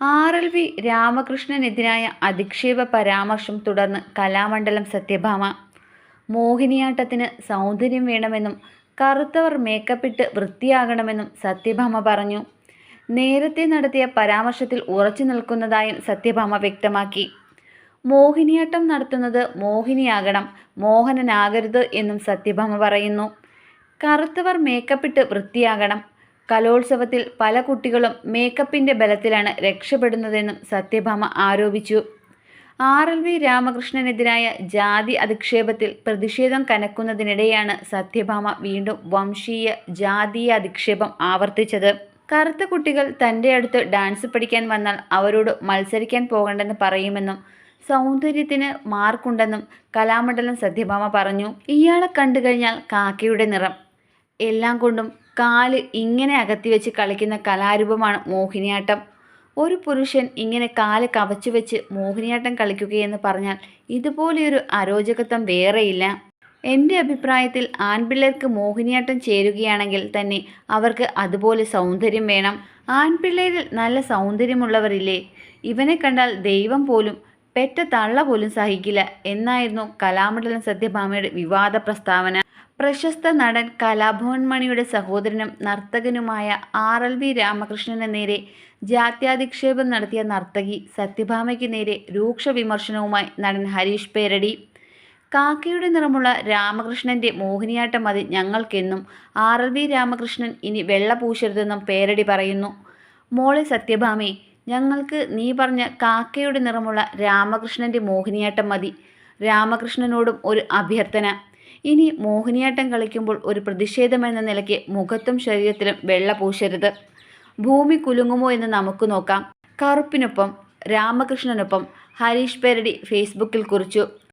R L V രാമകൃഷ്ണനെതിരായ അധിക്ഷേപ പരാമർശം തുടർന്ന് കലാമണ്ഡലം സത്യഭാമ. മോഹിനിയാട്ടത്തിന് സൗന്ദര്യം വേണമെന്നും കറുത്തവർ മേക്കപ്പിട്ട് വൃത്തിയാകണമെന്നും സത്യഭാമ പറഞ്ഞു. നേരത്തെ നടത്തിയ പരാമർശത്തിൽ ഉറച്ചു നിൽക്കുന്നതായും സത്യഭാമ വ്യക്തമാക്കി. മോഹിനിയാട്ടം നടത്തുന്നത് മോഹിനിയാകണം മോഹനനാകരുത് എന്നും സത്യഭാമ പറയുന്നു. കറുത്തവർ മേക്കപ്പിട്ട് വൃത്തിയാകണം കലോത്സവത്തിൽ പല കുട്ടികളും മേക്കപ്പിന്റെ ബലത്തിലാണ് രക്ഷപ്പെടുന്നതെന്നും സത്യഭാമ ആരോപിച്ചു. ആർ എൽ വി രാമകൃഷ്ണനെതിരായ ജാതി അധിക്ഷേപത്തിൽ പ്രതിഷേധം കനക്കുന്നതിനിടെയാണ് സത്യഭാമ വീണ്ടും വംശീയ ജാതീയ അധിക്ഷേപം ആവർത്തിച്ചത്. കറുത്ത കുട്ടികൾ തന്റെ അടുത്ത് ഡാൻസ് പഠിക്കാൻ വന്നാൽ അവരോട് മത്സരിക്കാൻ പോകണ്ടെന്ന് പറയുമെന്നും സൗന്ദര്യത്തിന് മാർക്കുണ്ടെന്നും കലാമണ്ഡലം സത്യഭാമ പറഞ്ഞു. ഇയാളെ കണ്ടു കഴിഞ്ഞാൽ കാക്കയുടെ നിറം എല്ലാം കൊണ്ടും കാൽ ഇങ്ങനെ അകത്തി വെച്ച് കളിക്കുന്ന കലാരൂപമാണ് മോഹിനിയാട്ടം. ഒരു പുരുഷൻ ഇങ്ങനെ കാൽ കവച്ചു വെച്ച് മോഹിനിയാട്ടം കളിക്കുകയെന്ന് പറഞ്ഞാൽ ഇതുപോലെയൊരു അരോചകത്വം വേറെയില്ല. എന്റെ അഭിപ്രായത്തിൽ ആൺപിള്ളേർക്ക് മോഹിനിയാട്ടം ചേരുകയാണെങ്കിൽ തന്നെ അവർക്ക് അതുപോലെ സൗന്ദര്യം വേണം. ആൺപിള്ളേരിൽ നല്ല സൗന്ദര്യമുള്ളവരില്ലേ? ഇവനെ കണ്ടാൽ ദൈവം പോലും പെറ്റ തള്ള പോലും സഹിക്കില്ല എന്നായിരുന്നു കലാമണ്ഡലം സത്യഭാമയുടെ വിവാദ പ്രസ്താവന. പ്രശസ്ത നടൻ കലാഭവൻ മണിയുടെ സഹോദരനും നർത്തകനുമായ ആർ എൽ വി രാമകൃഷ്ണന് നേരെ ജാത്യാധിക്ഷേപം നടത്തിയ നർത്തകി സത്യഭാമയ്ക്ക് നേരെ രൂക്ഷ വിമർശനവുമായി നടൻ ഹരീഷ് പേരടി. കാക്കയുടെ നിറമുള്ള രാമകൃഷ്ണന്റെ മോഹിനിയാട്ടം മതി ഞങ്ങൾക്കെന്നും ആർ എൽ വി രാമകൃഷ്ണൻ ഇനി വെള്ള പൂശരുതെന്നും പേരടി പറയുന്നു. മോളെ സത്യഭാമേ ഞങ്ങൾക്ക് നീ പറഞ്ഞ കാക്കയുടെ നിറമുള്ള രാമകൃഷ്ണന്റെ മോഹിനിയാട്ടം മതി. രാമകൃഷ്ണനോടും ഒരു അഭ്യർത്ഥന. ഇനി മോഹിനിയാട്ടം കളിക്കുമ്പോൾ ഒരു പ്രതിഷേധമെന്ന നിലയ്ക്ക് മുഖത്തും ശരീരത്തിലും വെള്ള പൂശരുത്. ഭൂമി കുലുങ്ങുമോ എന്ന് നമുക്ക് നോക്കാം. കറുപ്പിനൊപ്പം രാമകൃഷ്ണനൊപ്പം ഹരീഷ് പേരടി ഫേസ്ബുക്കിൽ കുറിച്ചു.